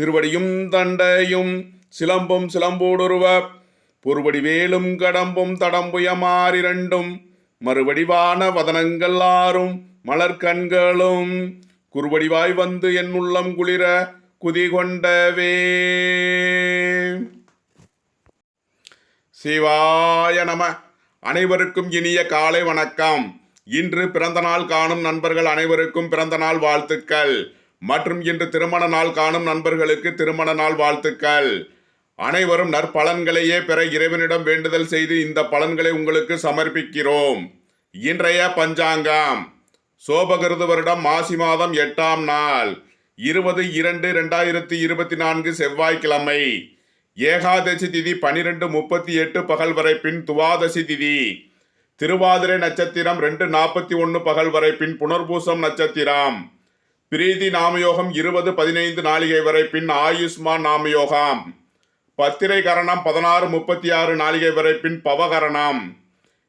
திருவடியும் தண்டையும் சிலம்பும் சிலம்போடுருவ பொறுபடி வேலும் கடம்பும் தடம்புயமாறிரண்டும் மறுவடிவான வதனங்கள் ஆறும் மலர் கண்களும். குறுவடிவாய் வந்து என் உள்ளம் குளிர குதி கொண்டவே சிவாய நம. அனைவருக்கும் இனிய காலை வணக்கம். இன்று பிறந்த நாள் காணும் நண்பர்கள் அனைவருக்கும் பிறந்த நாள் வாழ்த்துக்கள். மற்றும் இன்று திருமண நாள் காணும் நண்பர்களுக்கு திருமண நாள் வாழ்த்துக்கள். அனைவரும் நற்பலன்களையே பெற இறைவனிடம் வேண்டுதல் செய்து இந்த பலன்களை உங்களுக்கு சமர்ப்பிக்கிறோம். இன்றைய பஞ்சாங்கம். சோபகிருது வருடம் மாசி மாதம் எட்டாம் நாள். இருபது இரண்டு ரெண்டாயிரத்தி இருபத்தி நான்கு செவ்வாய்க்கிழமை. ஏகாதசி திதி பனிரெண்டு முப்பத்தி எட்டு பகல் வரை பின் துவாதசி திதி. திருவாதிரை நட்சத்திரம் ரெண்டு நாற்பத்தி ஒன்று பகல் வரை பின் புனர்பூசம் நட்சத்திரம். பிரீதி நாமயோகம் இருபது பதினைந்து நாளிகை வரை பின் ஆயுஷ்மான் நாமயோகம். பத்திரை கரணம் பதினாறு முப்பத்தி ஆறு நாளிகை வரை பின் பவகரணம்.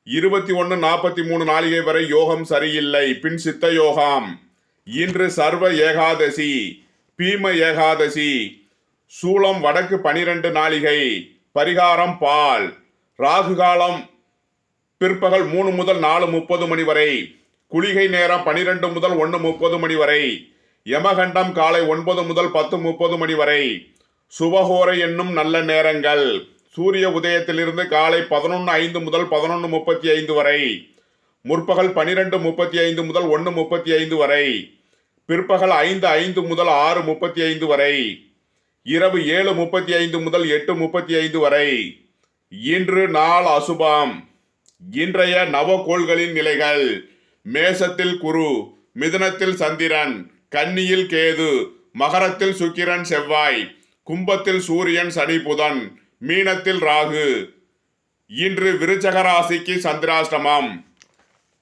இருபத்தி ஒன்று நாற்பத்தி மூணு நாளிகை வரை யோகம் சரியில்லை பின் சித்த யோகம் இன்று சர்வ ஏகாதசி பீம ஏகாதசி. சூளம் வடக்கு பனிரெண்டு நாளிகை பரிகாரம் பால். ராகு காலம் பிற்பகல் மூணு முதல் நாலு முப்பது மணி வரை. குளிகை நேரம் பனிரெண்டு முதல் ஒன்று முப்பது மணி வரை. யமகண்டம் காலை ஒன்பது முதல் பத்து முப்பது மணி வரை. சுபகோரை என்னும் நல்ல நேரங்கள். சூரிய உதயத்திலிருந்து காலை பதினொன்று ஐந்து முதல் பதினொன்று முப்பத்தி ஐந்து வரை. முற்பகல் பனிரெண்டு முப்பத்தி ஐந்து முதல் ஒன்று முப்பத்தி ஐந்து வரை. பிற்பகல் ஐந்து ஐந்து முதல் ஆறு முப்பத்தி ஐந்து வரை. இரவு ஏழு முப்பத்தி ஐந்து முதல் எட்டு முப்பத்தி ஐந்து வரை. இன்று நாள் அசுபம். இன்றைய நவகோள்களின் நிலைகள். மேசத்தில் குரு மிதுனத்தில் சந்திரன். கன்னியில் கேது மகரத்தில் சுக்கிரன் செவ்வாய் கும்பத்தில் சூரியன் சனி புதன் மீனத்தில் ராகு. இன்று விருச்சக ராசிக்கு சந்திராஷ்டமம்.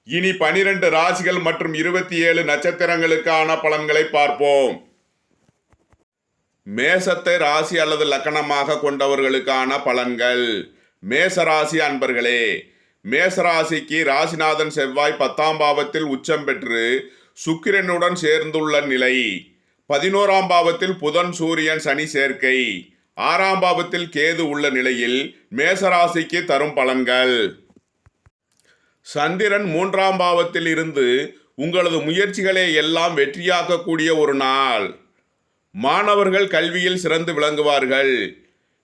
இனி பனிரெண்டு ராசிகள் மற்றும் இருபத்தி ஏழு நட்சத்திரங்களுக்கான பலன்களை பார்ப்போம். மேசத்தை ராசி அல்லது லக்கணமாக கொண்டவர்களுக்கான பலன்கள். மேச ராசி அன்பர்களே மேசராசிக்கு ராசிநாதன் செவ்வாய் பத்தாம் பாவத்தில் உச்சம் பெற்று சுக்கிரனுடன் சேர்ந்துள்ள நிலை. பதினோராம் பாவத்தில் புதன் சூரியன் சனி சேர்க்கை. ஆறாம் பாவத்தில் கேது உள்ள நிலையில் மேசராசிக்கு தரும் பலன்கள். சந்திரன் மூன்றாம் பாவத்தில் இருந்து உங்களது முயற்சிகளை எல்லாம் வெற்றியாக்கக்கூடிய ஒரு நாள். மாணவர்கள் கல்வியில் சிறந்து விளங்குவார்கள்.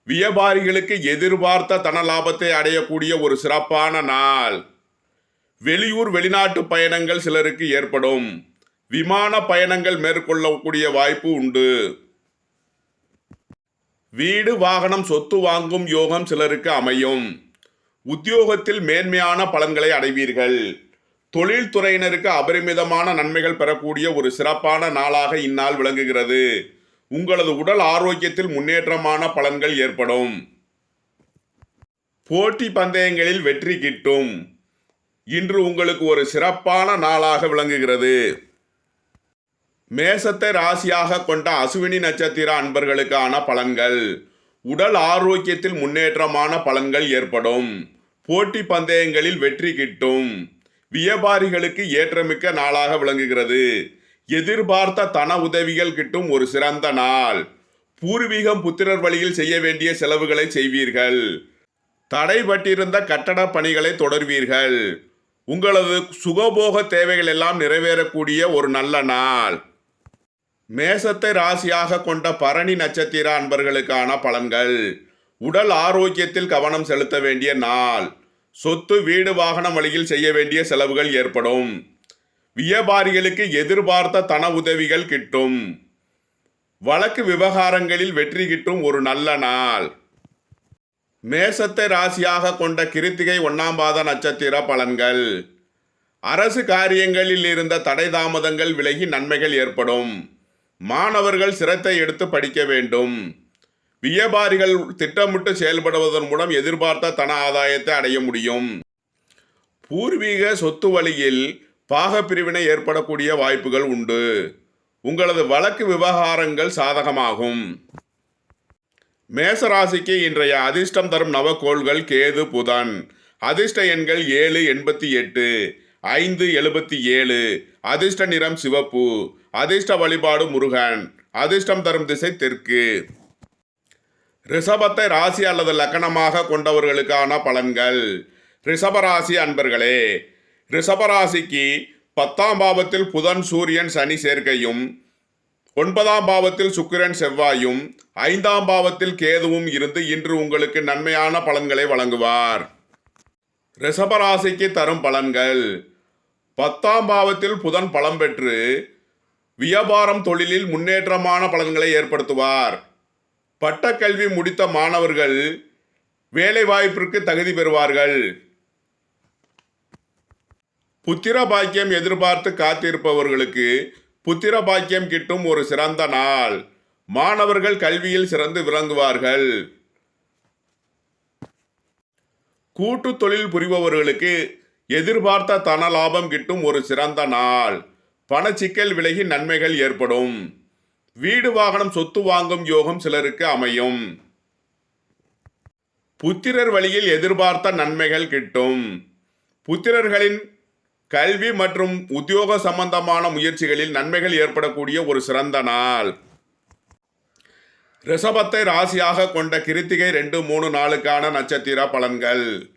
வியாபாரிகளுக்கு எதிர்பார்த்த தன லாபத்தை அடையக்கூடிய ஒரு சிறப்பான நாள். வெளியூர் வெளிநாட்டு பயணங்கள் சிலருக்கு ஏற்படும். விமான பயணங்கள் மேற்கொள்ளக்கூடிய வாய்ப்பு உண்டு. வீடு வாகனம் சொத்து வாங்கும் யோகம் சிலருக்கு அமையும். உத்தியோகத்தில் மேன்மையான பலன்களை அடைவீர்கள். தொழில்துறையினருக்கு அபரிமிதமான நன்மைகள் பெறக்கூடிய ஒரு சிறப்பான நாளாக இந்நாள் விளங்குகிறது. உங்களது உடல் ஆரோக்கியத்தில் முன்னேற்றமான பலன்கள் ஏற்படும். போட்டி பந்தயங்களில் வெற்றி கிட்டும். இன்று உங்களுக்கு ஒரு சிறப்பான நாளாக விளங்குகிறது. மேசத்தை ராசியாக கொண்ட அசுவினி நட்சத்திர அன்பர்களுக்கான பலன்கள். உடல் ஆரோக்கியத்தில் முன்னேற்றமான பலன்கள் ஏற்படும். போட்டி பந்தயங்களில் வெற்றி கிட்டும். வியாபாரிகளுக்கு ஏற்றமிக்க நாளாக விளங்குகிறது. எதிர்பார்த்த தன உதவிகள் கிட்டும் ஒரு சிறந்த நாள். பூர்வீகம் புத்திரர் வழியில் செய்ய வேண்டிய செலவுகளை செய்வீர்கள். தடைபட்டிருந்த கட்டட பணிகளை தொடர்வீர்கள். உங்களது சுகபோக தேவைகள் எல்லாம் நிறைவேறக்கூடிய ஒரு நல்ல நாள். மேசத்தை ராசியாக கொண்ட பரணி நட்சத்திர அன்பர்களுக்கான பலன்கள். உடல் ஆரோக்கியத்தில் கவனம் செலுத்த வேண்டிய நாள். சொத்து வீடு வாகனம் வழியில் செய்ய வேண்டிய செலவுகள் ஏற்படும். வியாபாரிகளுக்கு எதிர்பார்த்த தன உதவிகள் கிட்டும். வழக்கு விவகாரங்களில் வெற்றி கிட்டும் ஒரு நல்ல நாள். மேசத்தை ராசியாக கொண்ட கிருத்திகை ஒன்னாம் பாத நட்சத்திர பலன்கள். அரசு காரியங்களில் இருந்த தடை தாமதங்கள் விலகி நன்மைகள் ஏற்படும். மாணவர்கள் சிரத்தை எடுத்து படிக்க வேண்டும். வியாபாரிகள் திட்டமிட்டு செயல்படுவதன் மூலம் எதிர்பார்த்த தன ஆதாயத்தை அடைய முடியும். பூர்வீக சொத்து வழியில் பாகப்பிரிவினை ஏற்படக்கூடிய வாய்ப்புகள் உண்டு. உங்களது வழக்கு விவகாரங்கள் சாதகமாகும். மேசராசிக்கு இன்றைய அதிர்ஷ்டம் தரும் நவக்கோள்கள் கேது புதன். அதிர்ஷ்ட எண்கள் ஏழு எண்பத்தி எட்டு ஐந்து எழுபத்தி ஏழு. அதிர்ஷ்ட நிறம் சிவப்பு. அதிர்ஷ்ட வழிபாடு முருகன். அதிர்ஷ்டம் தரும் திசை தெற்கு. ரிஷபத்தை ராசி அல்லது லக்கணமாக கொண்டவர்களுக்கான பலன்கள். ரிஷபராசி அன்பர்களே ரிஷபராசிக்கு பத்தாம் பாவத்தில் புதன் சூரியன் சனி சேர்க்கையும் ஒன்பதாம் பாவத்தில் சுக்கிரன் செவ்வாயும் ஐந்தாம் பாவத்தில் கேதுவும் இருந்து இன்று உங்களுக்கு நன்மையான பலன்களை வழங்குவார். ரிஷபராசிக்கு தரும் பலன்கள். பத்தாம் பாவத்தில் புதன் பலம் பெற்று வியாபாரம் தொழிலில் முன்னேற்றமான பலன்களை ஏற்படுத்துவார். பட்டக்கல்வி முடித்த மாணவர்கள் வேலை வாய்ப்பிற்கு தகுதி பெறுவார்கள். புத்திர பாக்கியம் எதிர்பார்த்து காத்திருப்பவர்களுக்கு புத்திர பாக்கியம் கிட்டும் ஒரு சிறந்த நாள். மாணவர்கள் கல்வியில் சிறந்து விளங்குவார்கள். கூட்டு தொழில் புரிபவர்களுக்கு எதிர்பார்த்த தன லாபம் கிட்டும் ஒரு சிறந்த நாள். பணச்சிக்கல் விலகி நன்மைகள் ஏற்படும். வீடு வாகனம் சொத்து வாங்கும் யோகம் சிலருக்கு அமையும். புத்திரர் வழியில் எதிர்பார்த்த நன்மைகள் கிட்டும். புத்திரர்களின் கல்வி மற்றும் உத்தியோக சம்பந்தமான முயற்சிகளில் நன்மைகள் ஏற்படக்கூடிய ஒரு சிறந்த நாள். ரிஷபத்தை ராசியாக கொண்ட கிருத்திகை ரெண்டு மூணு நாளுக்கான நட்சத்திர பலன்கள்.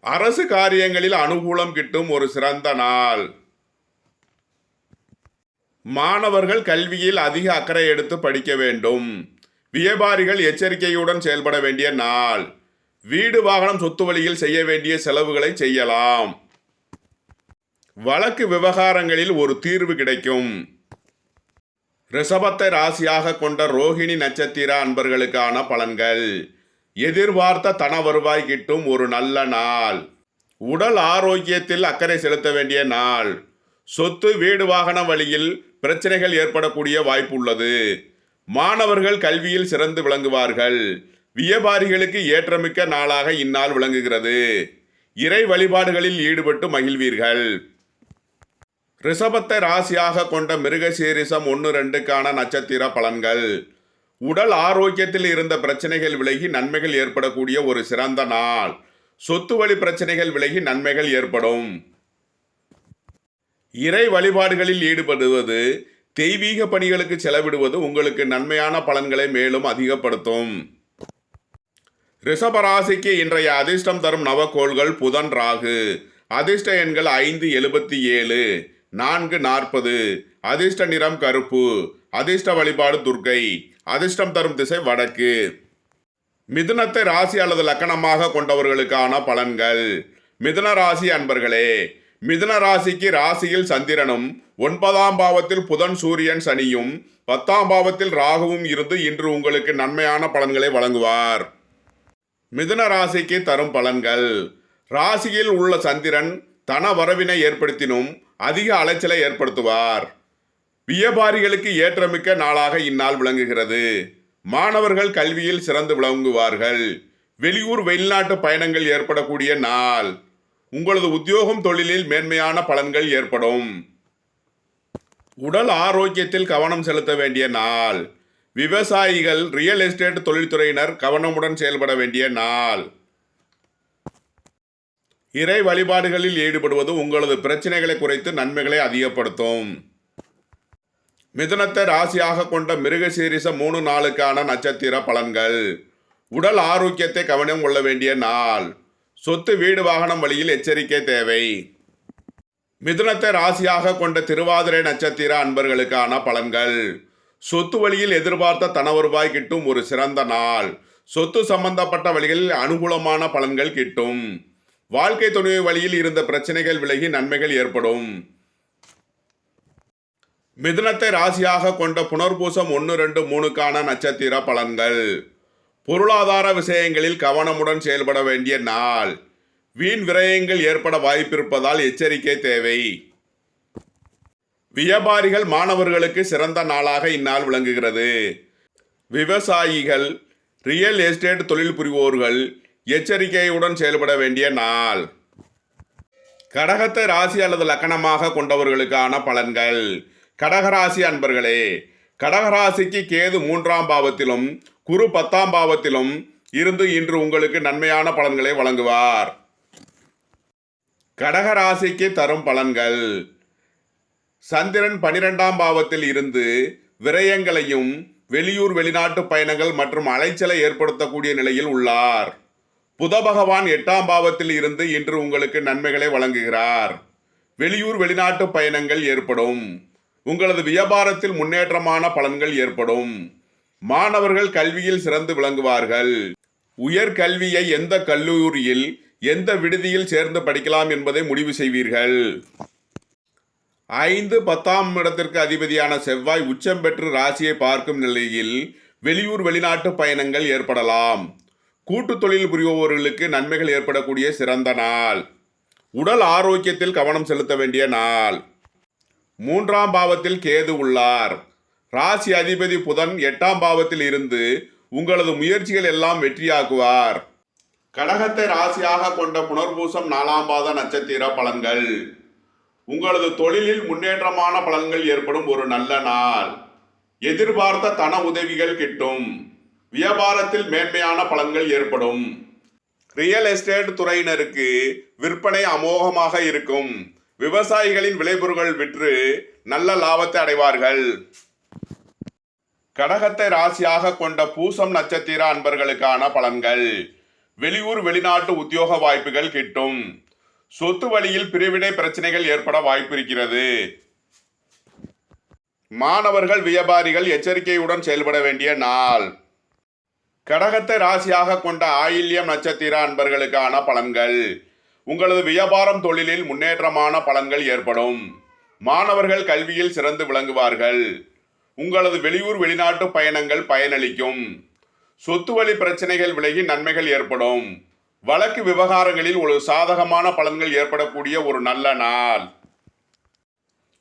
அரசு காரியங்களில் அனுகூலம் கிட்டும் ஒரு சிறந்த நாள். மாணவர்கள் கல்வியில் அதிக அக்கறை எடுத்து படிக்க வேண்டும். வியாபாரிகள் எச்சரிக்கையுடன் செயல்பட வேண்டிய நாள். வீடு வாகனம் சொத்து வழியில் செய்ய வேண்டிய செலவுகளை செய்யலாம். வழக்கு விவகாரங்களில் ஒரு தீர்வு கிடைக்கும். ரிஷபத்தை ராசியாக கொண்ட ரோஹிணி நட்சத்திர அன்பர்களுக்கான பலன்கள். எதிர்பார்த்த தன வருவாய் கிட்டும் ஒரு நல்ல நாள். உடல் ஆரோக்கியத்தில் அக்கறை செலுத்த வேண்டிய நாள். சொத்து வீடு வாகன வழியில் பிரச்சனைகள் ஏற்படக்கூடிய வாய்ப்பு உள்ளது. மாணவர்கள் கல்வியில் சிறந்து விளங்குவார்கள். வியாபாரிகளுக்கு ஏற்றமிக்க நாளாக இந்நாள் விளங்குகிறது. இறை வழிபாடுகளில் ஈடுபட்டு மகிழ்வீர்கள். ரிஷபத்தை ராசியாக கொண்ட மிருகசீரிசம் ஒன்று ரெண்டுக்கான நட்சத்திர பலன்கள். உடல் ஆரோக்கியத்தில் இருந்த பிரச்சனைகள் விலகி நன்மைகள் ஏற்படக்கூடிய ஒரு சிறந்த நாள். சொத்து வழி பிரச்சனைகள் விலகி நன்மைகள் ஏற்படும். இறை வழிபாடுகளில் ஈடுபடுவது தெய்வீக பணிகளுக்கு செலவிடுவது உங்களுக்கு நன்மையான பலன்களை மேலும் அதிகப்படுத்தும். ரிஷபராசிக்கு இன்றைய அதிர்ஷ்டம் தரும் நவக்கோள்கள் புதன் ராகு. அதிர்ஷ்ட எண்கள் ஐந்து எழுபத்தி ஏழு. நான்கு நாற்பது. அதிர்ஷ்ட நிறம் கருப்பு. அதிர்ஷ்ட வழிபாடு துர்க்கை. அதிர்ஷ்டம் தரும் திசை வடக்கு. மிதுனத்தை ராசி அல்லது லக்கணமாக கொண்டவர்களுக்கான பலன்கள். மிதுன ராசி அன்பர்களே மிதுன ராசிக்கு ராசியில் சந்திரனும் ஒன்பதாம் பாவத்தில் புதன் சூரியன் சனியும் பத்தாம் பாவத்தில் ராகுவும் இருந்து இன்று உங்களுக்கு நன்மையான பலன்களை வழங்குவார். மிதுன ராசிக்கு தரும் பலன்கள். ராசியில் உள்ள சந்திரன் தன வரவினை ஏற்படுத்தினும் அதிக அலைச்சலை ஏற்படுத்துவார். வியாபாரிகளுக்கு ஏற்றமிக்க நாளாக இந்நாள் விளங்குகிறது. மாணவர்கள் கல்வியில் சிறந்து விளங்குவார்கள். வெளியூர் வெளிநாட்டு பயணங்கள் ஏற்படக்கூடிய நாள். உங்களது உத்தியோகம் தொழிலில் மேன்மையான பலன்கள் ஏற்படும். உடல் ஆரோக்கியத்தில் கவனம் செலுத்த வேண்டிய நாள். விவசாயிகள் ரியல் எஸ்டேட் தொழில்துறையினர் கவனமுடன் செயல்பட வேண்டிய நாள். இறை வழிபாடுகளில் ஈடுபடுவது உங்களது பிரச்சனைகளை குறைத்து நன்மைகளை அதிகப்படுத்தும். மிதுனத்தை ராசியாக கொண்ட மிருகசீரிச மூணு நாளுக்கான நட்சத்திர பலன்கள். உடல் ஆரோக்கியத்தை கவனம் கொள்ள வேண்டிய நாள். சொத்து வீடு வாகனம் வழியில் எச்சரிக்கை தேவை. மிதுனத்தை ராசியாக கொண்ட திருவாதிரை நட்சத்திர அன்பர்களுக்கான பலன்கள். சொத்து வழியில் எதிர்பார்த்த தன வருவாய் கிட்டும் ஒரு சிறந்த நாள். சொத்து சம்பந்தப்பட்ட வழிகளில் அனுகூலமான பலன்கள் கிட்டும். வாழ்க்கை துணை வழியில் இருந்த பிரச்சனைகள் விலகி நன்மைகள் ஏற்படும். மிதுனத்தை ராசியாக கொண்ட புனர்பூசம் ஒன்று ரெண்டு மூணுக்கான நட்சத்திர பலன்கள். பொருளாதார விஷயங்களில் கவனமுடன் செயல்பட வேண்டிய நாள். வீண் விரயங்கள் ஏற்பட வாய்ப்பிருப்பதால் எச்சரிக்கை தேவை. வியாபாரிகள் மாணவர்களுக்கு சிறந்த நாளாக இந்நாள் விளங்குகிறது. விவசாயிகள் ரியல் எஸ்டேட் தொழில் புரிவோர்கள் எச்சரிக்கையுடன் செயல்பட வேண்டிய நாள். கடகத்தை ராசி அல்லது லக்கணமாக கொண்டவர்களுக்கான பலன்கள். கடகராசி அன்பர்களே கடகராசிக்கு கேது மூன்றாம் பாவத்திலும் குரு பத்தாம் பாவத்திலும் இருந்து இன்று உங்களுக்கு நன்மையான பலன்களை வழங்குவார். கடகராசிக்கு தரும் பலன்கள். சந்திரன் பனிரெண்டாம் பாவத்தில் இருந்து விரயங்களையும் வெளியூர் வெளிநாட்டு பயணங்கள் மற்றும் அலைச்சலை ஏற்படுத்தக்கூடிய நிலையில் உள்ளார். புத பகவான் எட்டாம் பாவத்தில் இருந்து இன்று உங்களுக்கு நன்மைகளை வழங்குகிறார். வெளியூர் வெளிநாட்டு பயணங்கள் ஏற்படும். உங்களது வியாபாரத்தில் முன்னேற்றமான பலன்கள் ஏற்படும். மாணவர்கள் கல்வியில் சிறந்து விளங்குவார்கள். உயர் கல்வியை எந்த கல்லூரியில் எந்த விடுதியில் சேர்ந்து படிக்கலாம் என்பதை முடிவு செய்வீர்கள். ஐந்து பத்தாம் இடத்திற்கு அதிபதியான செவ்வாய் உச்சம் பெற்று ராசியை பார்க்கும் நிலையில் வெளியூர் வெளிநாட்டு பயணங்கள் ஏற்படலாம். கூட்டு தொழில் புரிபவர்களுக்கு நன்மைகள் ஏற்படக்கூடிய சிறந்த நாள். உடல் ஆரோக்கியத்தில் கவனம் செலுத்த வேண்டிய நாள். மூன்றாம் பாவத்தில் கேது உள்ளார். ராசி அதிபதி புதன் எட்டாம் பாவத்தில் இருந்து உங்களது முயற்சிகள் எல்லாம் வெற்றியாக்குவார். கடகத்தை ராசியாக கொண்ட புனர்பூசம் நாலாம் பாத நட்சத்திர பலன்கள். உங்களது தொழிலில் முன்னேற்றமான பலன்கள் ஏற்படும் ஒரு நல்ல நாள். எதிர்பார்த்த தன உதவிகள் கிட்டும். வியாபாரத்தில் மேன்மையான பலன்கள் ஏற்படும். ரியல் எஸ்டேட் துறையினருக்கு விற்பனை அமோகமாக இருக்கும். விவசாயிகளின் விளைபொருட்கள் விற்று நல்ல லாபத்தை அடைவார்கள். கடகத்தை ராசியாக கொண்ட பூசம் நட்சத்திர அன்பர்களுக்கான பலன்கள். வெளியூர் வெளிநாட்டு உத்தியோக வாய்ப்புகள் கிட்டும். சொத்து வழியில் பிரிவினை பிரச்சனைகள் ஏற்பட வாய்ப்பிருக்கிறது. மாணவர்கள் வியாபாரிகள் எச்சரிக்கையுடன் செயல்பட வேண்டிய நாள். கடகத்தை ராசியாக கொண்ட ஆயில்யம் நட்சத்திர அன்பர்களுக்கான பலன்கள். உங்களது வியாபாரம் தொழிலில் முன்னேற்றமான பலன்கள் ஏற்படும். மாணவர்கள் கல்வியில் சிறந்து விளங்குவார்கள். உங்களது வெளியூர் வெளிநாட்டு பயணங்கள் பயனளிக்கும். சொத்து வழி பிரச்சனைகள் விலகி நன்மைகள் ஏற்படும். வழக்கு விவகாரங்களில் ஒரு சாதகமான பலன்கள் ஏற்படக்கூடிய ஒரு நல்ல நாள்.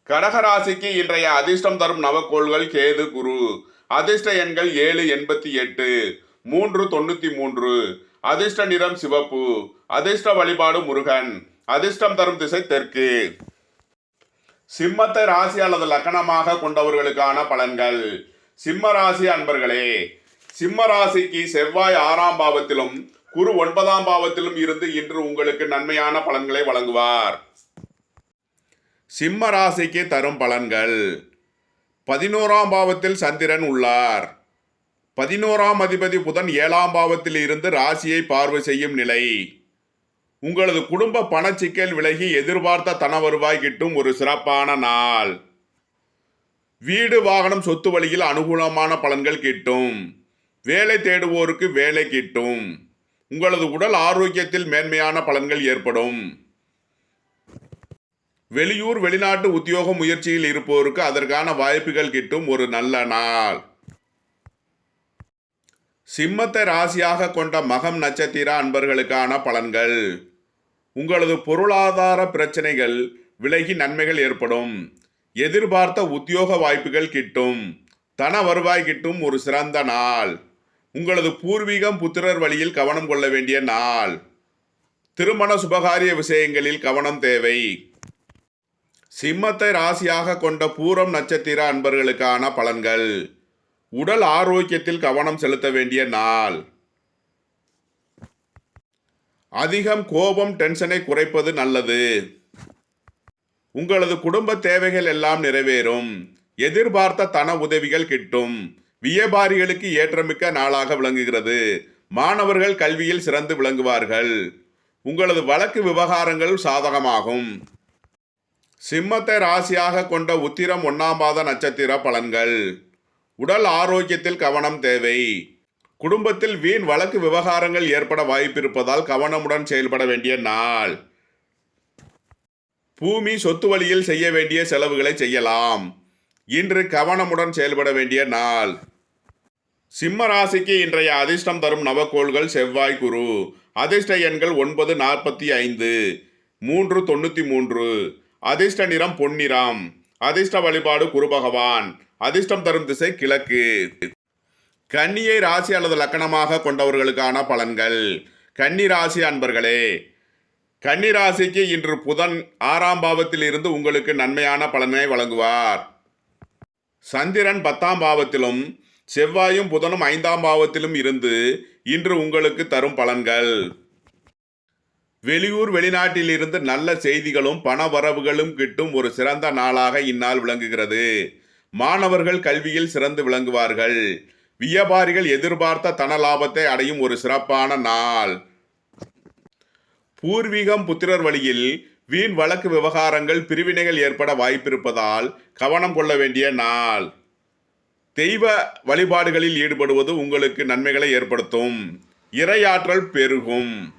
கடகராசிக்கு இன்றைய அதிர்ஷ்டம் தரும் நவக்கோள்கள் கேது குரு. அதிர்ஷ்ட எண்கள் ஏழு எண்பத்தி எட்டு. மூன்று தொண்ணூத்தி மூன்று. அதிர்ஷ்ட நிறம் சிவப்பு. அதிர்ஷ்ட வழிபாடு முருகன். அதிர்ஷ்டம் தரும் திசை தெற்கு. சிம்மத்தை ராசி அல்லது லக்கணமாக கொண்டவர்களுக்கான பலன்கள். சிம்ம ராசி அன்பர்களே சிம்ம ராசிக்கு செவ்வாய் ஆறாம் பாவத்திலும் குரு ஒன்பதாம் பாவத்திலும் இருந்து இன்று உங்களுக்கு நன்மையான பலன்களை வழங்குவார். சிம்ம ராசிக்கு தரும் பலன்கள். பதினோராம் பாவத்தில் சந்திரன் உள்ளார். பதினோராம் அதிபதி புதன் ஏழாம் பாவத்தில் இருந்து ராசியை பார்வை செய்யும் நிலை. உங்களது குடும்ப பணச்சிக்கல் விலகி எதிர்பார்த்த தன வருவாய் கிட்டும் ஒரு சிறப்பான நாள். வீடு வாகனம் சொத்து வழியில் அனுகூலமான பலன்கள் கிட்டும். வேலை தேடுவோருக்கு வேலை கிட்டும். உங்களது உடல் ஆரோக்கியத்தில் மேன்மையான பலன்கள் ஏற்படும். வெளியூர் வெளிநாட்டு உத்தியோக முயற்சியில் இருப்போருக்கு அதற்கான வாய்ப்புகள் கிட்டும் ஒரு நல்ல நாள். சிம்மத்தை ராசியாக கொண்ட மகம் நட்சத்திர அன்பர்களுக்கான பலன்கள். உங்களது பொருளாதார பிரச்சனைகள் விலகி நன்மைகள் ஏற்படும். எதிர்பார்த்த உத்தியோக வாய்ப்புகள் கிட்டும். தன வருவாய் கிட்டும் ஒரு சிறந்த நாள். உங்களது பூர்வீகம் புத்திரர் வழியில் கவனம் கொள்ள வேண்டிய நாள். திருமண சுபகாரிய விஷயங்களில் கவனம் தேவை. சிம்மத்தை ராசியாக கொண்ட பூரம் நட்சத்திர அன்பர்களுக்கான பலன்கள். உடல் ஆரோக்கியத்தில் கவனம் செலுத்த வேண்டிய நாள். அதிகம் கோபம் டென்ஷனை குறைப்பது நல்லது. உங்களது குடும்ப தேவைகள் எல்லாம் நிறைவேறும். எதிர்பார்த்த தன உதவிகள் கிட்டும். வியாபாரிகளுக்கு ஏற்றமிக்க நாளாக விளங்குகிறது. மாணவர்கள் கல்வியில் சிறந்து விளங்குவார்கள். உங்களது வழக்கு விவகாரங்கள் சாதகமாகும். சிம்மத்தை ராசியாக கொண்ட உத்திரம் ஒன்னாம் பாத நட்சத்திர பலன்கள். உடல் ஆரோக்கியத்தில் கவனம் தேவை. குடும்பத்தில் வீண் வழக்கு விவகாரங்கள் ஏற்பட வாய்ப்பிருப்பதால் கவனமுடன் செயல்பட வேண்டிய நாள். பூமி சொத்து வழியில் செய்ய வேண்டிய செலவுகளை செய்யலாம். இன்று கவனமுடன் செயல்பட வேண்டிய நாள். சிம்ம ராசிக்கு இன்றைய அதிர்ஷ்டம் தரும் நவக்கோள்கள் செவ்வாய் குரு. அதிர்ஷ்ட எண்கள் ஒன்பது நாற்பத்தி ஐந்து மூன்று தொண்ணூற்றி மூன்று. அதிர்ஷ்ட நிறம் பொன்னிறம். அதிர்ஷ்ட வழிபாடு குரு பகவான். அதிர்ஷ்டம் தரும் திசை கிழக்கு. கன்னியை ராசி அல்லது லக்கணமாக கொண்டவர்களுக்கான பலன்கள். கன்னி ராசி அன்பர்களே கன்னி ராசிக்கு இன்று புதன் ஆறாம் பாவத்தில் இருந்து உங்களுக்கு நன்மையான பலனை வழங்குவார். சந்திரன் பத்தாம் பாவத்திலும் செவ்வாயும் புதனும் ஐந்தாம் பாவத்திலும் இருந்து இன்று உங்களுக்கு தரும் பலன்கள். வெளியூர் வெளிநாட்டில் இருந்து நல்ல செய்திகளும் பண வரவுகளும் கிட்டும் ஒரு சிறந்த நாளாக இந்நாள் விளங்குகிறது. மாணவர்கள் கல்வியில் சிறந்து விளங்குவார்கள். வியாபாரிகள் எதிர்பார்த்த தன லாபத்தை அடையும் ஒரு சிறப்பான நாள். பூர்வீகம் புத்திரர் வழியில் வீண் வழக்கு விவகாரங்கள் பிரிவினைகள் ஏற்பட வாய்ப்பிருப்பதால் கவனம் கொள்ள வேண்டிய நாள். தெய்வ வழிபாடுகளில் ஈடுபடுவது உங்களுக்கு நன்மைகளை ஏற்படுத்தும். இறையாற்றல் பெருகும்.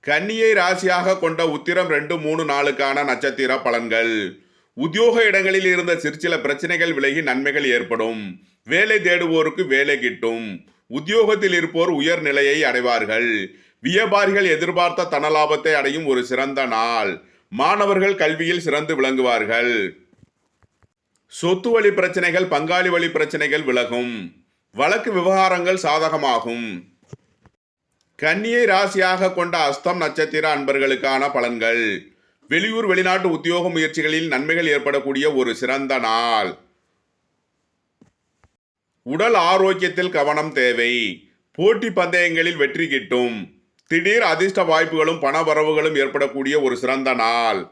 கன்னியை ராசியாக கொண்ட உத்திரம் ரெண்டு மூணு நாளுக்கான நட்சத்திர பலன்கள். உத்தியோக இடங்களில் இருந்த சிற்சில பிரச்சனைகள் விலகி நன்மைகள் ஏற்படும். வேலை தேடுவோருக்கு வேலை கிட்டும். உத்தியோகத்தில் இருப்போர் உயர் நிலையை அடைவார்கள். வியாபாரிகள் எதிர்பார்த்த தனலாபத்தை அடையும் ஒரு சிறந்த நாள். மாணவர்கள் கல்வியில் சிறந்து விளங்குவார்கள். சொத்து வழி பிரச்சனைகள் பங்காளி வழி பிரச்சனைகள் விலகும். வழக்கு விவகாரங்கள் சாதகமாகும். கன்னியை ராசியாக கொண்ட அஸ்தம் நட்சத்திர அன்பர்களுக்கான பலன்கள். வெளியூர் வெளிநாட்டு உத்தியோக முயற்சிகளில் நன்மைகள் ஏற்படக்கூடிய ஒரு சிறந்த நாள். உடல் ஆரோக்கியத்தில் கவனம் தேவை. போட்டி பந்தயங்களில் வெற்றி கிட்டும். திடீர் அதிர்ஷ்ட வாய்ப்புகளும் பண வரவுகளும் ஏற்படக்கூடிய ஒரு சிறந்த நாள்.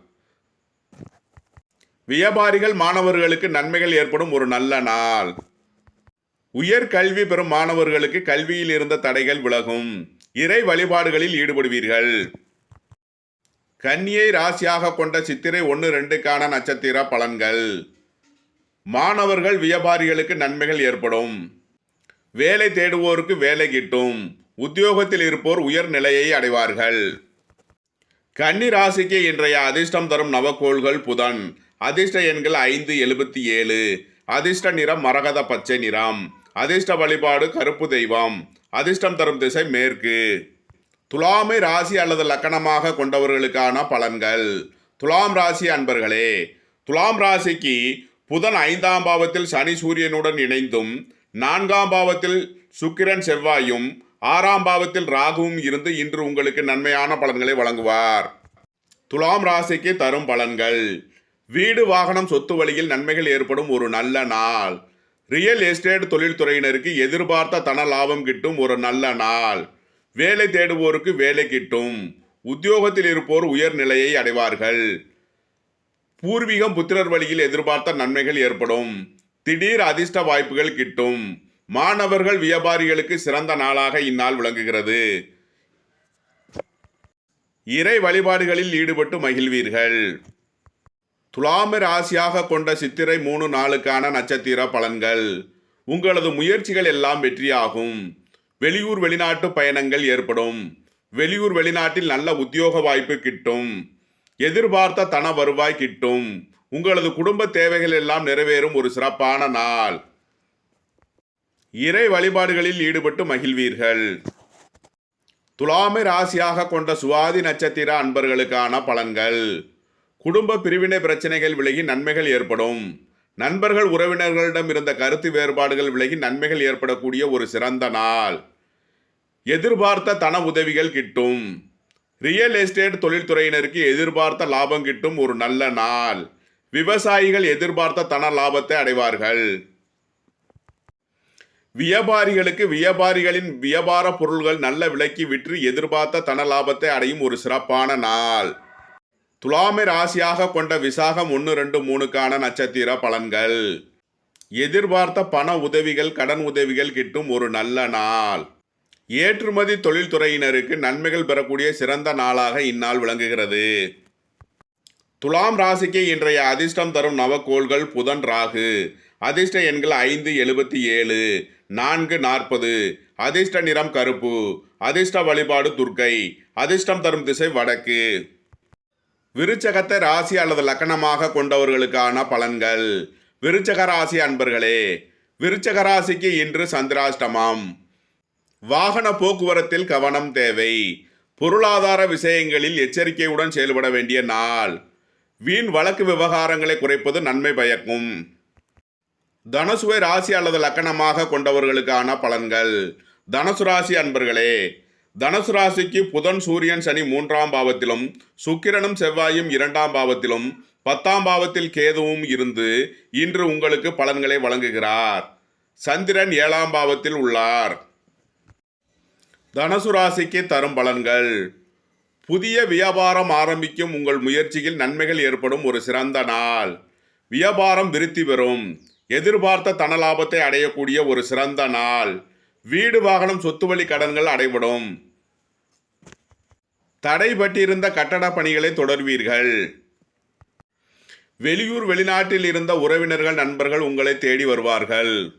வியாபாரிகள் மாணவர்களுக்கு நன்மைகள் ஏற்படும் ஒரு நல்ல நாள். உயர் கல்வி பெறும் மாணவர்களுக்கு கல்வியில் இருந்த தடைகள் விலகும். இறை வழிபாடுகளில் ஈடுபடுவீர்கள். கன்னியை ராசியாக கொண்ட சித்திரை ஒன்று ரெண்டுக்கான நட்சத்திர பலன்கள். மாணவர்கள் வியாபாரிகளுக்கு நன்மைகள் ஏற்படும். வேலை தேடுவோருக்கு வேலை கிட்டும். உத்தியோகத்தில் இருப்போர் உயர் நிலையை அடைவார்கள். கன்னி ராசிக்கு இன்றைய அதிர்ஷ்டம் தரும் நவக்கோள்கள் புதன். அதிர்ஷ்ட எண்கள் ஐந்து எழுபத்தி ஏழு. அதிர்ஷ்ட நிறம் மரகத பச்சை நிறம். அதிர்ஷ்ட வழிபாடு கருப்பு தெய்வம். அதிர்ஷ்டம் தரும் திசை மேற்கு. துலாமை ராசி அல்லது லக்கணமாக கொண்டவர்களுக்கான பலன்கள். துலாம் ராசி அன்பர்களே துலாம் ராசிக்கு புதன் ஐந்தாம் பாவத்தில் சனி சூரியனுடன் இணைந்தும் நான்காம் பாவத்தில் சுக்கிரன் செவ்வாயும் ஆறாம் பாவத்தில் ராகுவும் இருந்து இன்று உங்களுக்கு நன்மையான பலன்களை வழங்குவார். துலாம் ராசிக்கு தரும் பலன்கள் வீடு வாகனம் சொத்து வழியில் நன்மைகள் ஏற்படும் ஒரு நல்ல நாள். ரியல் எஸ்டேட் தொழில்துறையினருக்கு எதிர்பார்த்த தன லாபம் கிட்டும் ஒரு நல்ல நாள். வேலை தேடுவோருக்கு வேலை கிட்டும். உத்தியோகத்தில் இருப்போர் உயர் நிலையை அடைவார்கள். பூர்வீகம் புத்திரர் வழியில் எதிர்பார்த்த நன்மைகள் ஏற்படும். திடீர் அதிர்ஷ்ட வாய்ப்புகள் கிட்டும். மாணவர்கள் வியாபாரிகளுக்கு சிறந்த நாளாக இந்நாள் விளங்குகிறது. இறை வழிபாடுகளில் ஈடுபட்டு மகிழ்வீர்கள். துலாம ராசியாக கொண்ட சித்திரை மூணு நாளுக்கான நட்சத்திர பலன்கள். உங்களது முயற்சிகள் எல்லாம் வெற்றியாகும். வெளியூர் வெளிநாட்டு பயணங்கள் ஏற்படும். வெளியூர் வெளிநாட்டில் நல்ல உத்தியோக வாய்ப்பு கிட்டும். எதிர்பார்த்த தன வருவாய் கிட்டும். உங்களது குடும்ப தேவைகள் எல்லாம் நிறைவேறும் ஒரு சிறப்பான நாள். இறை வழிபாடுகளில் ஈடுபட்டு மகிழ்வீர்கள். துலாமை ராசியாக கொண்ட சுவாதி நட்சத்திர அன்பர்களுக்கான பலன்கள். குடும்ப பிரிவினை பிரச்சனைகள் விலகி நன்மைகள் ஏற்படும். நண்பர்கள் உறவினர்களிடம் இருந்த கருத்து வேறுபாடுகள் விலகி நன்மைகள் ஏற்படக்கூடிய ஒரு சிறந்த நாள். எதிர்பார்த்த தன உதவிகள் கிட்டும். ரியல் எஸ்டேட் தொழில்துறையினருக்கு எதிர்பார்த்த லாபம் கிட்டும் ஒரு நல்ல நாள். விவசாயிகள் எதிர்பார்த்த தன லாபத்தை அடைவார்கள். வியாபாரிகளுக்கு வியாபாரிகளின் வியாபார பொருள்கள் நல்ல விலைக்கு விற்று எதிர்பார்த்த தன லாபத்தை அடையும் ஒரு சிறப்பான நாள். துலாமை ராசியாக கொண்ட விசாகம் ஒன்று ரெண்டு மூணுக்கான நட்சத்திர பலன்கள். எதிர்பார்த்த பண உதவிகள் கடன் உதவிகள் கிட்டும் ஒரு நல்ல நாள். ஏற்றுமதி தொழில்துறையினருக்கு நன்மைகள் பெறக்கூடிய சிறந்த நாளாக இந்நாள் விளங்குகிறது. துலாம் ராசிக்கு இன்றைய அதிர்ஷ்டம் தரும் நவக்கோள்கள் புதன் ராகு. அதிர்ஷ்ட எண்கள் ஐந்து எழுபத்தி ஏழு நான்கு நாற்பது. அதிர்ஷ்ட நிறம் கருப்பு. அதிர்ஷ்ட வழிபாடு துர்க்கை. அதிர்ஷ்டம் தரும் திசை வடக்கு. விருச்சகத்தை ராசி அல்லது லக்கணமாக கொண்டவர்களுக்கான பலன்கள். விருச்சக ராசி அன்பர்களே விருச்சக ராசிக்கு இன்று சந்திராஷ்டமம். வாகன போக்குவரத்தில் கவனம் தேவை. பொருளாதார விஷயங்களில் எச்சரிக்கையுடன் செயல்பட வேண்டிய நாள். வீண் வழக்கு விவகாரங்களை குறைப்பது நன்மை பயக்கும். தனுசுவை ராசி அல்லது லக்கணமாக கொண்டவர்களுக்கான பலன்கள். தனுசு ராசி அன்பர்களே தனுசு ராசிக்கு புதன் சூரியன் சனி மூன்றாம் பாவத்திலும் சுக்கிரனும் செவ்வாயும் இரண்டாம் பாவத்திலும் பத்தாம் பாவத்தில் கேதுவும் இருந்து இன்று உங்களுக்கு பலன்களை வழங்குகிறார். சந்திரன் ஏழாம் பாவத்தில் உள்ளார். தனுசு ராசிக்கு தரும் பலன்கள். புதிய வியாபாரம் ஆரம்பிக்கும் உங்கள் முயற்சியில் நன்மைகள் ஏற்படும் ஒரு சிறந்த நாள். வியாபாரம் விருத்தி பெறும். எதிர்பார்த்த தன லாபத்தை அடையக்கூடிய ஒரு சிறந்த நாள். வீடு வாகனம் சொத்து வழி கடன்கள் அடைபடும். தடைபட்டிருந்த கட்டட பணிகளை தொடர்வீர்கள். வெளியூர் வெளிநாட்டில் இருந்த உறவினர்கள் நண்பர்கள் உங்களை தேடி வருவார்கள்.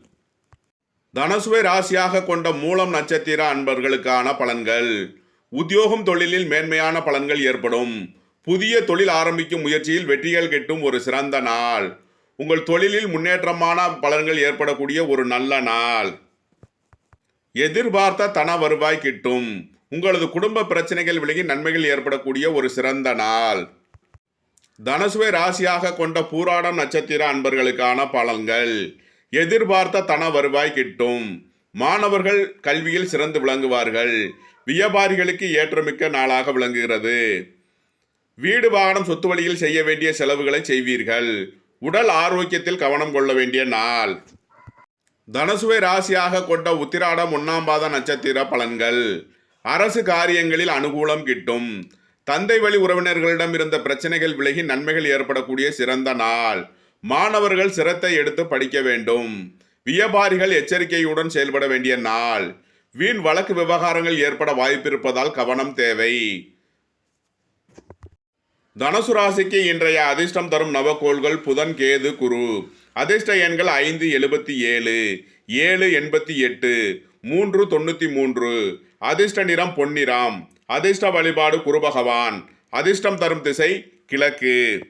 தனசுவை ராசியாக கொண்ட மூலம் நட்சத்திர அன்பர்களுக்கான பலன்கள். உத்தியோகம் தொழிலில் மேன்மையான பலன்கள் ஏற்படும். புதிய தொழில் ஆரம்பிக்கும் முயற்சியில் வெற்றிகள் கிட்டும் ஒரு சிறந்த நாள். உங்கள் தொழிலில் முன்னேற்றமான பலன்கள் ஏற்படக்கூடிய ஒரு நல்ல நாள். எதிர்பார்த்த தன வருவாய் கிட்டும். உங்களது குடும்ப பிரச்சனைகள் விலகி நன்மைகள் ஏற்படக்கூடிய ஒரு சிறந்த நாள். தனசுவை ராசியாக கொண்ட பூராடம் நட்சத்திர அன்பர்களுக்கான பலன்கள். எதிர்பார்த்த தன வருவாய் கிட்டும். மாணவர்கள் கல்வியில் சிறந்து விளங்குவார்கள். வியாபாரிகளுக்கு ஏற்றமிக்க நாளாக விளங்குகிறது. வீடு வாகனம் சொத்து வழியில் செய்ய வேண்டிய செலவுகளை செய்வீர்கள். உடல் ஆரோக்கியத்தில் கவனம் கொள்ள வேண்டிய நாள். தனசுவை ராசியாக கொண்ட உத்திராடம் ஒன்னாம் பாத நட்சத்திர பலன்கள். அரசு காரியங்களில் அனுகூலம் கிட்டும். தந்தை வழி உறவினர்களிடம் இருந்த பிரச்சனைகள் விலகி நன்மைகள் ஏற்படக்கூடிய சிறந்த நாள். மாணவர்கள் சிரத்தை எடுத்து படிக்க வேண்டும். வியாபாரிகள் எச்சரிக்கையுடன் செயல்பட வேண்டிய நாள். வீண் வழக்கு விவகாரங்கள் ஏற்பட வாய்ப்பிருப்பதால் கவனம் தேவை. தனுசு ராசிக்கு இன்றைய அதிர்ஷ்டம் தரும் நவக்கோள்கள் புதன் கேது குரு. அதிர்ஷ்ட எண்கள் ஐந்து எழுபத்தி ஏழு ஏழு எண்பத்தி எட்டு மூன்று தொண்ணூற்றி மூன்று அதிர்ஷ்ட நிறம் பொன்னிறம். அதிர்ஷ்ட வழிபாடு குருபகவான். அதிர்ஷ்டம் தரும் திசை கிழக்கு.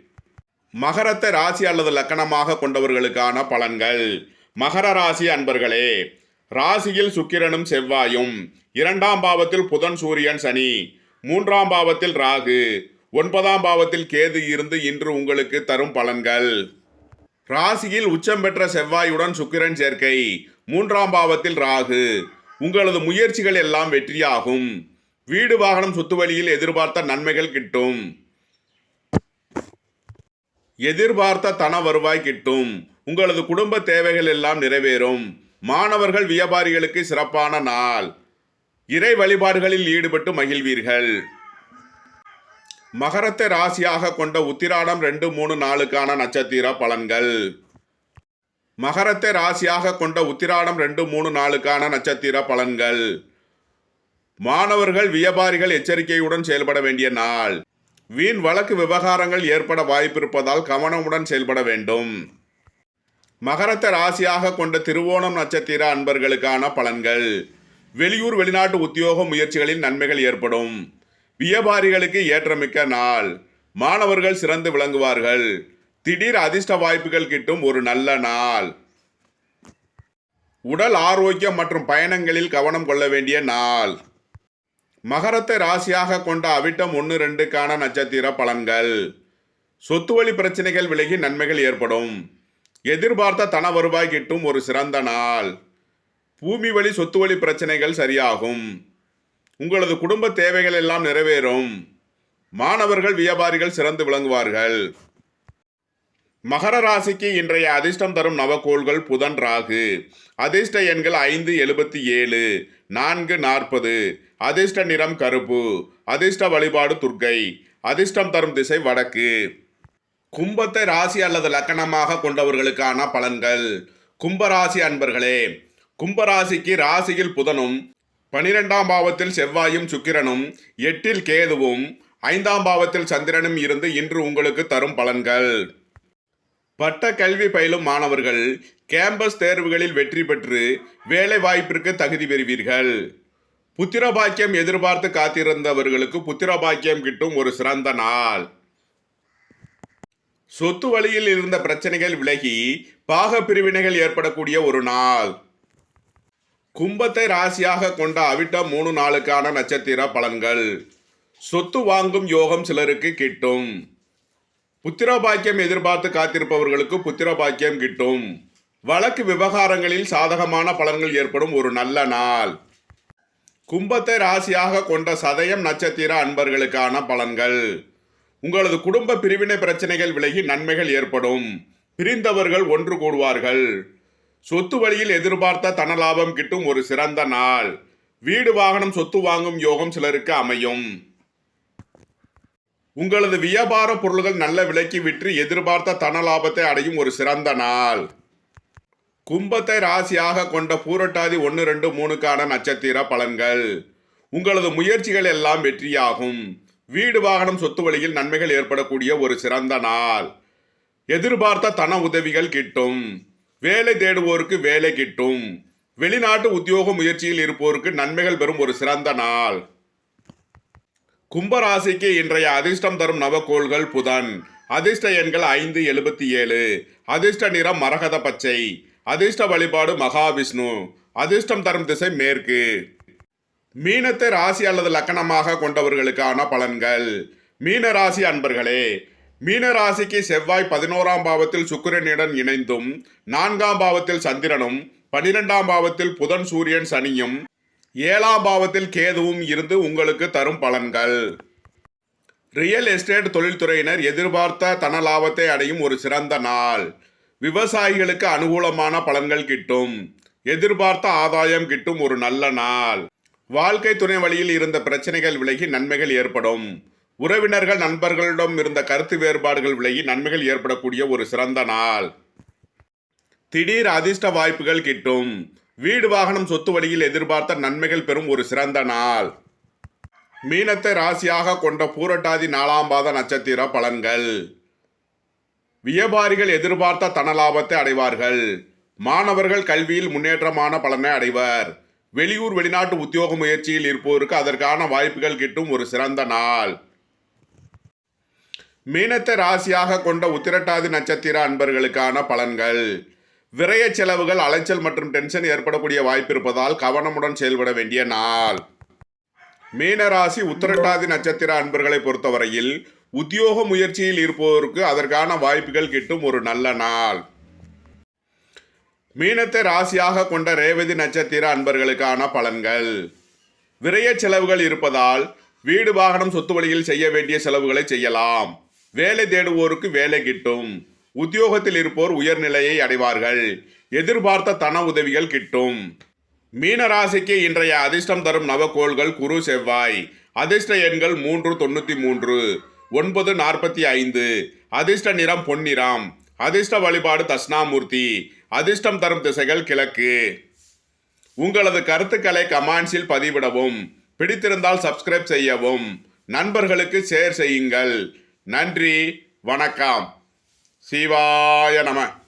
மகரத்தை ராசி அல்லது லக்கணமாக கொண்டவர்களுக்கான பலன்கள். மகர ராசி அன்பர்களே ராசியில் சுக்கிரனும் செவ்வாயும். இரண்டாம் பாவத்தில் புதன் சூரியன் சனி. மூன்றாம் பாவத்தில் ராகு. ஒன்பதாம் பாவத்தில் கேது இருந்து இன்று உங்களுக்கு தரும் பலன்கள். ராசியில் உச்சம் பெற்ற செவ்வாயுடன் சுக்கிரன் சேர்க்கை. மூன்றாம் பாவத்தில் ராகு. உங்களது முயற்சிகள் எல்லாம் வெற்றியாகும். வீடு வாகனம் சொத்து வழியில் எதிர்பார்த்த நன்மைகள் கிட்டும். எதிர்பார்த்த தன வருவாய் கிட்டும். உங்களது குடும்ப தேவைகள் எல்லாம் நிறைவேறும். மாணவர்கள் வியாபாரிகளுக்கு சிறப்பான நாள். இறை வழிபாடுகளில் ஈடுபட்டு மகிழ்வீர்கள். மகரத்தை ராசியாக கொண்ட உத்திராடம் ரெண்டு மூணு நாளுக்கான நட்சத்திர பலன்கள். மகரத்தை ராசியாக கொண்ட உத்திராடம் ரெண்டு மூணு நாளுக்கான நட்சத்திர பலன்கள். மாணவர்கள் வியாபாரிகள் எச்சரிக்கையுடன் செயல்பட வேண்டிய நாள். வீண் வழக்கு விவகாரங்கள் ஏற்பட வாய்ப்பிருப்பதால் கவனமுடன் செயல்பட வேண்டும். மகரத்தை ராசியாக கொண்ட திருவோணம் நட்சத்திர அன்பர்களுக்கான பலன்கள். வெளியூர் வெளிநாட்டு உத்தியோக முயற்சிகளில் நன்மைகள் ஏற்படும். வியாபாரிகளுக்கு ஏற்றமிக்க நாள். மாணவர்கள் சிறந்து விளங்குவார்கள். திடீர் அதிர்ஷ்ட வாய்ப்புகள் கிட்டும் ஒரு நல்ல நாள். உடல் ஆரோக்கியம் மற்றும் பயணங்களில் கவனம் கொள்ள வேண்டிய நாள். மகரத்தை ராசியாக கொண்ட அவிட்டம் ஒன்று ரெண்டுக்கான நட்சத்திர பலன்கள். சொத்து வழி பிரச்சனைகள் விலகி நன்மைகள் ஏற்படும். எதிர்பார்த்த தன வருவாய் கிட்டும் ஒரு சிறந்த நாள். பூமி வழி சொத்து வழி பிரச்சனைகள் சரியாகும். உங்களது குடும்ப தேவைகள் எல்லாம் நிறைவேறும். மாணவர்கள் வியாபாரிகள் சிறந்து விளங்குவார்கள். மகர ராசிக்கு இன்றைய அதிர்ஷ்டம் தரும் நவக்கோள்கள் புதன் ராகு. அதிர்ஷ்ட எண்கள் ஐந்து எழுபத்தி ஏழு நான்கு நாற்பது. அதிர்ஷ்ட நிறம் கருப்பு. அதிர்ஷ்ட வழிபாடு துர்க்கை. அதிர்ஷ்டம் தரும் திசை வடக்கு. கும்பத்தை ராசி அல்லது லக்கணமாக கொண்டவர்களுக்கான பலன்கள். கும்பராசி அன்பர்களே கும்பராசிக்கு ராசியில் புதனும் பனிரெண்டாம் பாவத்தில் செவ்வாயும் சுக்கிரனும் எட்டில் கேதுவும் ஐந்தாம் பாவத்தில் சந்திரனும் இருந்து இன்று உங்களுக்கு தரும் பலன்கள். பட்ட கல்வி பயிலும் மாணவர்கள் கேம்பஸ் தேர்வுகளில் வெற்றி பெற்று வேலை வாய்ப்பிற்கு தகுதி பெறுவீர்கள். புத்திரபாக்கியம் எதிர்பார்த்து காத்திருந்தவர்களுக்கு புத்திரபாக்கியம் கிட்டும் ஒரு சிறந்த நாள். சொத்து வழியில் இருந்த பிரச்சனைகள் விலகி பாக பிரிவினைகள் ஏற்படக்கூடிய ஒரு நாள். கும்பத்தை ராசியாக கொண்ட அவிட்டம் மூணு நாளுக்கான நட்சத்திர பலன்கள். சொத்து வாங்கும் யோகம் சிலருக்கு கிட்டும். புத்திரபாக்கியம் எதிர்பார்த்து காத்திருப்பவர்களுக்கு புத்திரபாக்கியம் கிட்டும். வழக்கு விவகாரங்களில் சாதகமான பலன்கள் ஏற்படும் ஒரு நல்ல நாள். கும்பத்தை ராசியாக கொண்ட சதயம் நட்சத்திர அன்பர்களுக்கான பலன்கள். உங்களது குடும்ப பிரிவினை பிரச்சனைகள் விலகி நன்மைகள் ஏற்படும். பிரிந்தவர்கள் ஒன்று கூடுவார்கள். சொத்து வழியில் எதிர்பார்த்த தன லாபம் கிட்டும் ஒரு சிறந்த நாள். வீடு வாகனம் சொத்து வாங்கும் யோகம் சிலருக்கு அமையும். உங்களது வியாபார பொருள்கள் நல்ல விலைக்கு விற்று எதிர்பார்த்த தன லாபத்தை அடையும் ஒரு சிறந்த நாள். கும்பத்தை ராசியாக கொண்ட பூரட்டாதி ஒன்று ரெண்டு மூணுக்கான நட்சத்திர பலன்கள். உங்களது முயற்சிகள் எல்லாம் வெற்றியாகும். வீடு வாகனம் சொத்து வழியில் நன்மைகள் ஏற்படக்கூடிய ஒரு சிறந்த நாள். எதிர்பார்த்த தன உதவிகள் கிட்டும். வேலை தேடுவோருக்கு வேலை கிட்டும். வெளிநாட்டு உத்தியோக முயற்சியில் இருப்போருக்கு நன்மைகள் பெறும் ஒரு சிறந்த நாள். கும்பராசிக்கு இன்றைய அதிர்ஷ்டம் தரும் நவக்கோள்கள் புதன். அதிர்ஷ்ட எண்கள் ஐந்து எழுபத்தி ஏழு. அதிர்ஷ்ட நிறம் மரகத பச்சை. அதிர்ஷ்ட வழிபாடு மகாவிஷ்ணு. அதிர்ஷ்டம் தரும் திசை மேற்கு. மீனத்தை ராசி அல்லது லக்கணமாக கொண்டவர்களுக்கான பலன்கள். மீன ராசி அன்பர்களே மீன ராசிக்கு செவ்வாய் பதினோராம் பாவத்தில் சுக்கிரனுடன் இணைந்தும் நான்காம் பாவத்தில் சந்திரனும் பனிரெண்டாம் பாவத்தில் புதன் சூரியன் சனியும் ஏழாம் பாவத்தில் கேதுவும் இருந்து உங்களுக்கு தரும் பலன்கள். ரியல் எஸ்டேட் தொழில்துறையினர் எதிர்பார்த்த தன லாபத்தை அடையும் ஒரு சிறந்த நாள். விவசாயிகளுக்கு அனுகூலமான பலன்கள் கிட்டும். எதிர்பார்த்த ஆதாயம் கிட்டும் ஒரு நல்ல நாள். வாழ்க்கை துணை வழியில் இருந்த பிரச்சனைகள் விலகி நன்மைகள் ஏற்படும். உறவினர்கள் நண்பர்களிடம் இருந்த கருத்து வேறுபாடுகள் விலகி நன்மைகள் ஏற்படக்கூடிய ஒரு சிறந்த நாள். திடீர் அதிர்ஷ்ட வாய்ப்புகள் கிட்டும். வீடு வாகனம் சொத்து வழியில் எதிர்பார்த்த நன்மைகள் பெறும் ஒரு சிறந்த நாள். மீனத்தை ராசியாக கொண்ட பூரட்டாதி நாலாம் பாத நட்சத்திர பலன்கள். வியாபாரிகள் எதிர்பார்த்த தன லாபத்தை அடைவார்கள். மாணவர்கள் கல்வியில் முன்னேற்றமான பலனை அடைவர். வெளியூர் வெளிநாட்டு உத்தியோக முயற்சியில் இருப்போருக்கு அதற்கான வாய்ப்புகள் கிட்டும் ஒரு சிறந்த நாள். மீனத்தை ராசியாக கொண்ட உத்திரட்டாதி நட்சத்திர அன்பர்களுக்கான பலன்கள். விரைய செலவுகள் அலைச்சல் மற்றும் டென்ஷன் ஏற்படக்கூடிய வாய்ப்பு இருப்பதால் கவனமுடன் செயல்பட வேண்டிய நாள். மீனராசி உத்திரட்டாதி நட்சத்திர அன்பர்களை பொறுத்தவரையில் உத்தியோக முயற்சியில் இருப்பவருக்கு அதற்கான வாய்ப்புகள் கிட்டும் ஒரு நல்ல நாள். மீனத்தை ராசியாக கொண்ட ரேவதி நட்சத்திர அன்பர்களுக்கான பலன்கள். விரைய செலவுகள் இருப்பதால் வீடு வாகனம் சொத்து வழியில் செய்ய வேண்டிய செலவுகளை செய்யலாம். வேலை தேடுவோருக்கு வேலை கிட்டும். உத்தியோகத்தில் இருப்போர் உயர்நிலையை அடைவார்கள். எதிர்பார்த்த தன உதவிகள் கிட்டும். மீன ராசிக்கு இன்றைய அதிர்ஷ்டம் தரும் நவக்கோள்கள் குரு செவ்வாய். அதிர்ஷ்ட எண்கள் மூன்று தொண்ணூற்றி மூன்று ஒன்பது நாற்பத்தி ஐந்து. அதிர்ஷ்ட நிறம் பொன்னிறம். அதிர்ஷ்ட வழிபாடு தட்சிணாமூர்த்தி. அதிர்ஷ்டம் தரும் திசைகள் கிழக்கு. உங்களது கருத்துக்களை கமெண்ட்ஸில் பதிவிடவும். பிடித்திருந்தால் சப்ஸ்கிரைப் செய்யவும். நண்பர்களுக்கு ஷேர் செய்யுங்கள். நன்றி. வணக்கம். சிவாய நம.